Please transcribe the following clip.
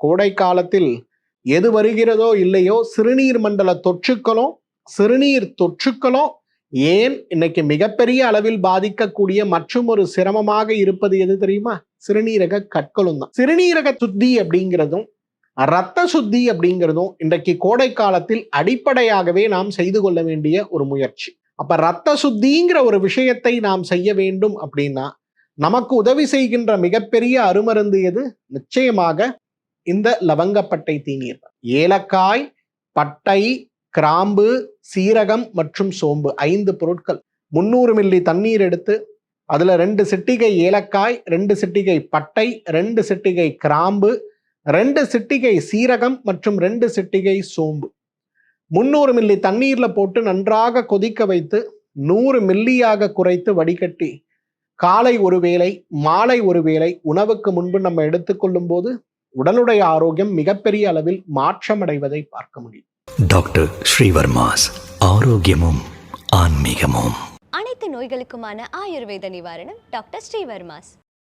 கோடை காலத்தில் எது வருகிறதோ இல்லையோ சிறுநீர் மண்டல தொற்றுக்களும் சிறுநீர் தொற்றுக்களும் ஏன் இன்னைக்கு மிகப்பெரிய அளவில் பாதிக்கக்கூடிய மற்றும் ஒரு சிரமமாக இருப்பது எது தெரியுமா? சிறுநீரக கற்களும் தான். சிறுநீரக சுத்தி அப்படிங்கிறதும் இரத்த சுத்தி அப்படிங்கிறதும் இன்றைக்கு கோடை காலத்தில் அடிப்படையாகவே நாம் செய்து கொள்ள வேண்டிய ஒரு முயற்சி. அப்ப ரத்த சுத்திங்கிற ஒரு விஷயத்தை நாம் செய்ய வேண்டும் அப்படின்னா நமக்கு உதவி செய்கின்ற மிகப்பெரிய அருமருந்து எது? நிச்சயமாக இந்த லவங்கப்பட்டை தீநீர். ஏலக்காய் பட்டை கிராம்பு சீரகம் மற்றும் சோம்பு ஐந்து பொருட்கள். முந்நூறு மில்லி தண்ணீர் எடுத்து அதில் ரெண்டு சிட்டிகை ஏலக்காய் ரெண்டு சிட்டிகை பட்டை ரெண்டு சிட்டிகை கிராம்பு ரெண்டு சிட்டிகை சீரகம் மற்றும் ரெண்டு சிட்டிகை சோம்பு. முந்நூறு மில்லி தண்ணீரில் போட்டு நன்றாக கொதிக்க வைத்து நூறு மில்லியாக குறைத்து வடிகட்டி காலை ஒரு வேளை மாலை ஒரு வேளை உணவுக்கு முன்பு நம்ம எடுத்துக்கொள்ளும் போது உடலுடைய ஆரோக்கியம் மிகப்பெரிய அளவில் மாற்றம் அடைவதை பார்க்க முடியும். டாக்டர் ஸ்ரீவர்மாஸ் ஆரோக்கியமும் ஆன்மீகமும். அனைத்து நோய்களுக்குமான ஆயுர்வேத நிவாரணம் டாக்டர் ஸ்ரீவர்மாஸ்.